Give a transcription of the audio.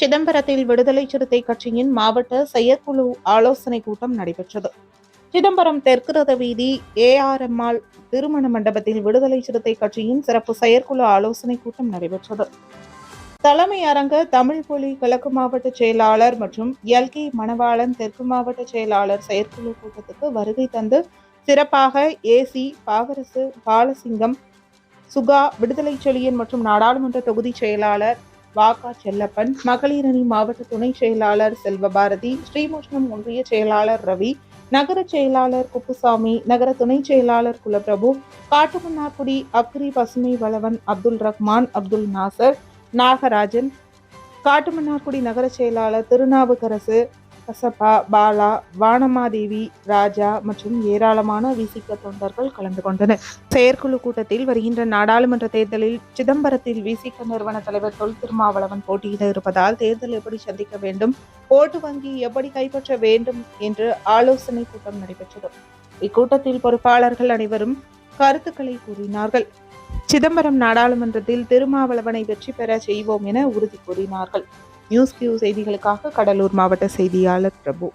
சிதம்பரத்தில் விடுதலை சிறுத்தை கட்சியின் மாவட்ட செயற்குழு ஆலோசனை கூட்டம் நடைபெற்றது. சிதம்பரம் தெற்கு ரத வீதி ஏஆர்எம்ஆல் திருமண மண்டபத்தில் விடுதலை சிறுத்தை கட்சியின் சிறப்பு செயற்குழு ஆலோசனை கூட்டம் நடைபெற்றது. தலைமை அரங்க தமிழ் புலி கிழக்கு மாவட்ட செயலாளர் மற்றும் எல்கி மணவாளன் தெற்கு மாவட்ட செயலாளர் செயற்குழு கூட்டத்துக்கு வருகை தந்து சிறப்பாக ஏசி பாவரசு பாலசிங்கம் சுகா விடுதலை செழியன் மற்றும் நாடாளுமன்ற தொகுதி செயலாளர் வாகா செல்லப்பன் மகளிரணி மாவட்ட துணை செயலாளர் செல்வபாரதி ஸ்ரீமுஷ்ணம் ஒன்றிய செயலாளர் ரவி நகர செயலாளர் குப்புசாமி நகர துணை செயலாளர் குலப்பிரபு காட்டுமன்னார்குடி அக்ரி பசுமை வளவன் அப்துல் ரஹ்மான் அப்துல் நாசர் நாகராஜன் காட்டுமன்னார்குடி நகர செயலாளர் திருநாவுக்கரசு கசபா பாலா வானமாதேவி ராஜா மற்றும் ஏராளமான விசிக தொண்டர்கள் கலந்து கொண்டனர். செயற்குழு கூட்டத்தில் வருகின்ற நாடாளுமன்ற தேர்தலில் சிதம்பரத்தில் விசிக நிறுவன தலைவர் தொல் திருமாவளவன் போட்டியிட இருப்பதால் தேர்தல் எப்படி சந்திக்க வேண்டும் ஓட்டு வங்கி எப்படி கைப்பற்ற வேண்டும் என்று ஆலோசனை கூட்டம் நடைபெற்றது. இக்கூட்டத்தில் பொறுப்பாளர்கள் அனைவரும் கருத்துக்களை கூறினார்கள். சிதம்பரம் நாடாளுமன்றத்தில் திருமாவளவனை வெற்றி பெற செய்வோம் என உறுதி கூறினார்கள். நியூஸ் கியூ செய்திகளுக்காக கடலூர் மாவட்ட செய்தியாளர் பிரபு.